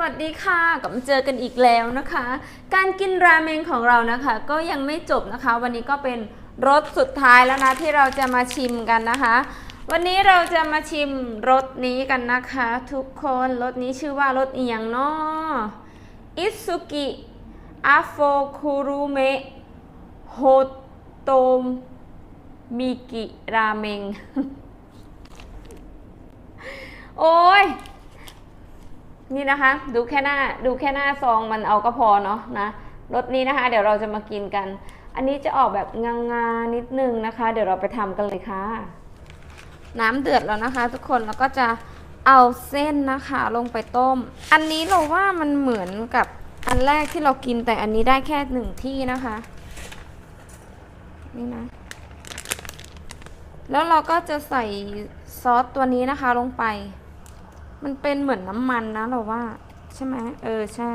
วัสดีค่ะกลับมาเจอกันอีกแล้วนะคะ การกินราเมงของเรานะคะ ก็ยังไม่จบนะคะ วันนี้ก็เป็นรสสุดท้ายแล้วนะที่เราจะมาชิมกันนะคะ วันนี้เราจะมาชิมรสนี้กันนะคะ ทุกคนรสนี้ชื่อว่ารสเอียงเนาะอิซุกิอาโฟคุรุเมะโฮโตมิกิราเมงโอ้ย นี่นะคะ ดูแค่หน้าดูแค่หน้าซองมันเอาก็พอเนาะนะรสนี้นะคะ เดี๋ยวเราจะมากินกัน อันนี้จะออกแบบงางาๆนิดนึงนะคะ เดี๋ยวเราไปทำกันเลยค่ะ น้ำเดือดแล้วนะคะ ทุกคนแล้วก็จะเอาเส้นนะคะ ลงไปต้ม อันนี้เราว่ามันเหมือนกับอันแรกที่เรากินแต่อันนี้ได้แค่หนึ่งที่นะคะ นี่นะ แล้วเราก็จะใส่ซอสตัวนี้นะคะลงไป มันเป็นเหมือนน้ำมันนะเราว่า ใช่ไหมเออใช่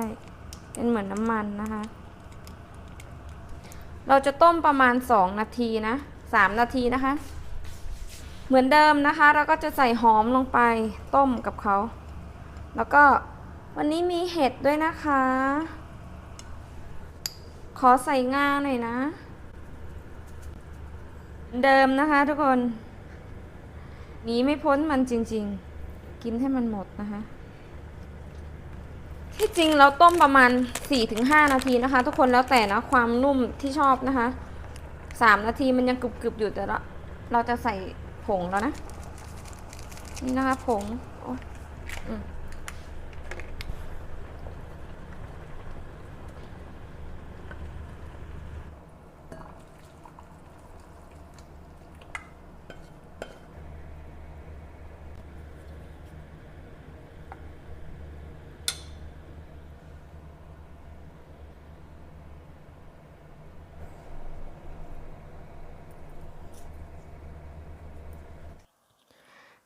เป็นเหมือนน้ำมันนะคะ เราจะต้มประมาณ 2 นาทีนะ 3 นาทีนะคะ เหมือนเดิมนะคะ เราก็จะใส่หอมลงไปต้มกับเขา แล้วก็วันนี้มีเห็ดด้วยนะคะ ขอใส่งาหน่อยนะเดิมนะคะทุกคนหนีไม่พ้นมันจริง ๆ กินให้มันหมดนะคะ ที่จริงเราต้มประมาณ 4-5 นาทีนะคะ ทุกคนแล้วแต่นะความนุ่มที่ชอบนะคะ3นาทีมันยังกรุบๆอยู่แต่ละเราจะใส่ผงแล้วนะ นี่นะคะผงโอ๊ยอืม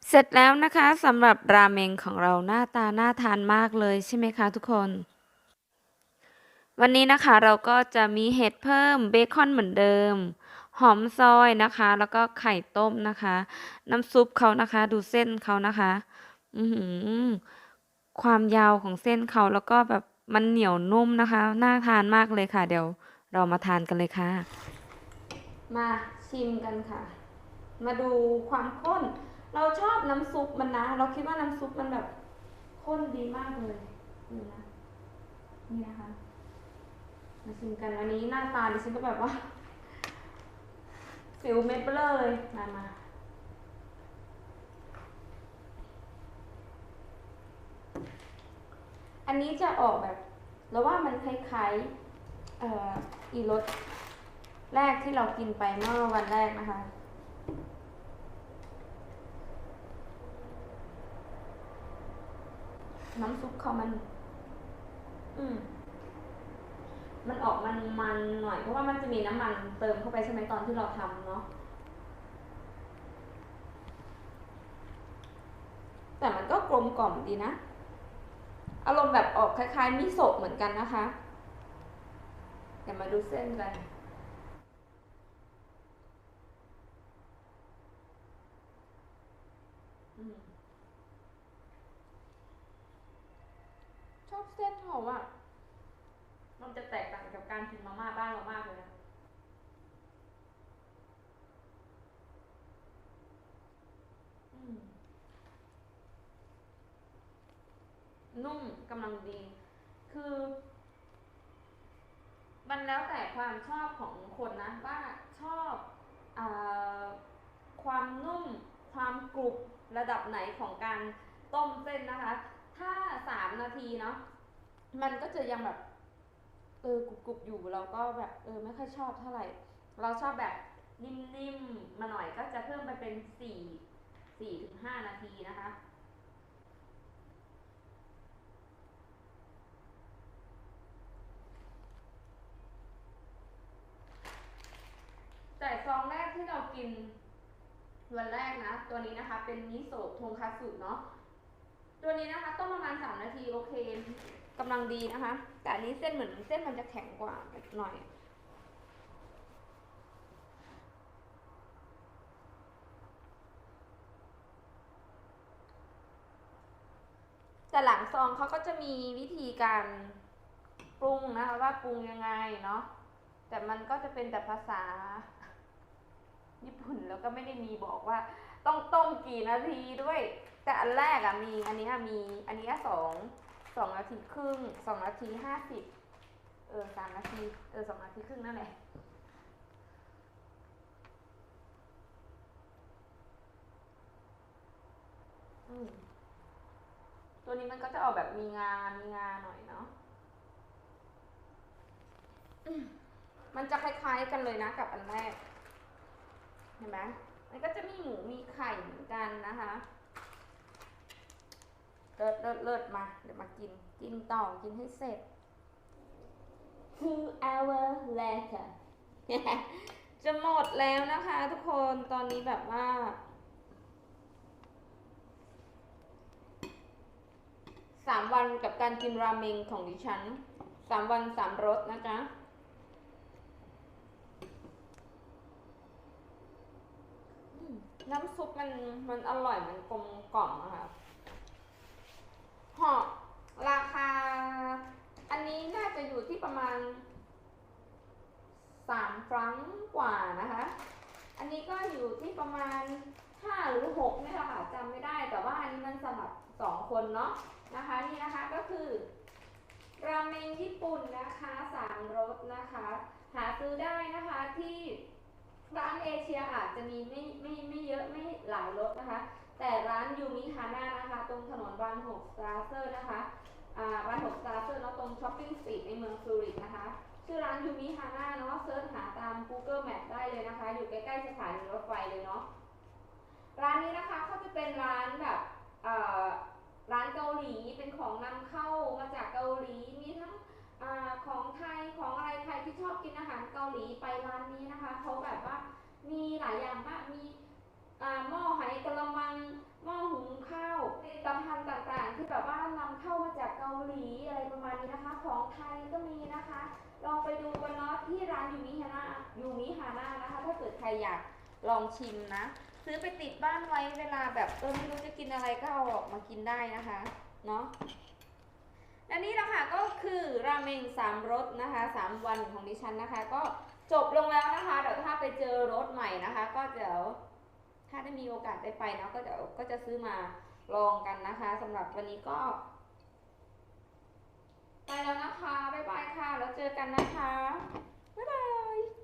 เสร็จแล้วนะคะสำหรับราเมงของเราหน้าตาน่าทานมากเลยใช่ไหมคะทุกคน วันนี้นะคะเราก็จะมีเห็ดเพิ่มเบคอนเหมือนเดิม หอมซอยนะคะ แล้วก็ไข่ต้มนะคะ น้ำซุปเขานะคะ ดูเส้นเขานะคะ อือหือความยาวของเส้นเขาแล้วก็แบบมันเหนียวนุ่มนะคะ น่าทานมากเลยค่ะ เดี๋ยวเรามาทานกันเลยค่ะ มาชิมกันค่ะ มาดูความข้น เราชอบ น้ำซุปมันนะ เราคิดว่าน้ำซุปมันแบบข้นดีมากเลยนี่นะนี่นะคะมาชิมกันอันนี้หน้าตาดิฉันก็แบบว่าฟิลเม็ดเบลเลยมามาอันนี้จะออกแบบเราว่ามันคล้ายๆเอ่ออีรสแรกที่เรากินไปเมื่อวันแรกนะคะ น้ำซุปเขามัน อืม มันออกมันมันหน่อยเพราะว่ามันจะมีน้ำมันเติมเข้าไปใช่ไหมตอนที่เราทำเนาะแต่มันก็กลมกล่อมดีนะ อารมณ์แบบออกคล้ายๆมิโซะเหมือนกันนะคะเดี๋ยวมาดูเส้นกันอืม ชอบ เส้นเขาอะมันจะแตกต่างกับการกินมาม่าบ้านเรามากเลยนะนุ่มกำลังดี คือ มันแล้วแต่ความชอบของคนนะ ว่าชอบอความนุ่ม ความกรุบระดับไหนของการต้มเส้นนะคะ ถ้าสามนาทีเนาะ มันก็จะยังแบบเออกรุบกรุบอยู่เราก็แบบเออไม่ค่อยชอบเท่าไหร่ เราชอบแบบนิ่มๆมาหน่อยก็จะเพิ่มไปเป็นสี่สี่ถึงห้านาทีนะคะแต่ซองแรกที่เรากินวันแรกนะ ตัวนี้นะคะ เป็นมิโซะทงคัตสึเนาะ ตัวนี้นะคะต้มประมาณสามนาทีโอเคกำลังดีนะคะ แต่อันนี้เส้นเหมือนเส้นมันจะแข็งกว่าหน่อย แต่หลังซองเขาก็จะมีวิธีการปรุงนะคะว่าปรุงยังไงเนาะแต่มันก็จะเป็นแต่ภาษาญี่ปุ่นแล้วก็ไม่ได้มีบอกว่า ต้องต้มกี่นาทีด้วย แต่อันแรกอะมี อันเนี้ยมี อันเนี้ยสองสองนาทีครึ่งสองนาทีห้าสิบเออสามนาทีเออสองนาทีครึ่งนั่นแหละอืมตัวนี้มันก็จะออกแบบมีงามีงาหน่อยเนาะอืมมันจะคล้ายๆกันเลยนะกับอันแรก เห็นไหม มันก็จะมีหมูมีไข่เหมือนกันนะคะเลิศเลิศเลิศมา เดี๋ยวมากิน กินต่อ กินให้เสร็จ two hour later จะหมดแล้วนะคะทุกคน ตอนนี้แบบว่า สามวันกับการกินราเมงของดิฉัน สามวันสามรสนะจ๊ะ อืม น้ำซุปมันมันอร่อยมันกลมกล่อมอะค่ะเหาะราคา อันนี้น่าจะอยู่ที่ประมาณสามฟรังกว่านะคะ อันนี้ก็อยู่ที่ประมาณห้าหรือหกนี่แหละค่ะจำไม่ได้ แต่ว่าอันนี้มันสำหรับสองคนเนาะนะคะนี่นะคะก็คือราเมงญี่ปุ่นนะคะสามรสนะคะ หาซื้อได้นะคะที่ร้านเอเชียอาจจะมีไม่ไม่ไม่ ไม่หลายรสนะคะ แต่ร้านยูมิฮาน่านะคะ ตรงถนนบานหกสตาเซอร์นะคะอ่าบานหกสตาเซอร์เนาะตรงช้อปปิ้งสตรีทในเมืองซูริกนะคะ ชื่อร้านยูมิฮาน่าเนาะเซิร์ชหาตาม Google Map ได้เลยนะคะ อยู่ใกล้ๆสถานีรถไฟเลยเนาะร้านนี้นะคะเขาจะเป็นร้านแบบอ่อร้านเกาหลีเป็นของนำเข้ามาจากเกาหลีมีทั้งอของไทยของอะไรใครที่ชอบกินอาหารเกาหลีไปร้านนี้นะคะเขาแบบว่ามีหลายอย่างมากมี หม้อไหกระมังหม้อหุงข้าวผลิตภัณฑ์ต่างๆ ที่แบบว่านำเข้ามาจากเกาหลีอะไรประมาณนี้นะคะ ของไทยก็มีนะคะ ลองไปดูกันเนาะที่ร้านยูมิฮาน่ายูมิฮาน่านะคะ ถ้าเกิดใครอยากลองชิมนะ ซื้อไปติดบ้านไว้เวลาแบบเออไม่รู้จะกินอะไรก็เอาออกมากินได้นะคะเนาะและนี่แหละคะก็คือราเมงสามรสนะคะสามวันของดิฉันนะคะ ก็จบลงแล้วนะคะเดี๋ยวถ้าไปเจอรสใหม่นะคะ ก็เดี๋ยว ถ้าได้มีโอกาสได้ไปเนาะก็จะก็จะซื้อมาลองกันนะคะสำหรับวันนี้ก็ ไปแล้วนะคะ บ๊ายบายค่ะ แล้วเจอกันนะคะ บ๊ายบาย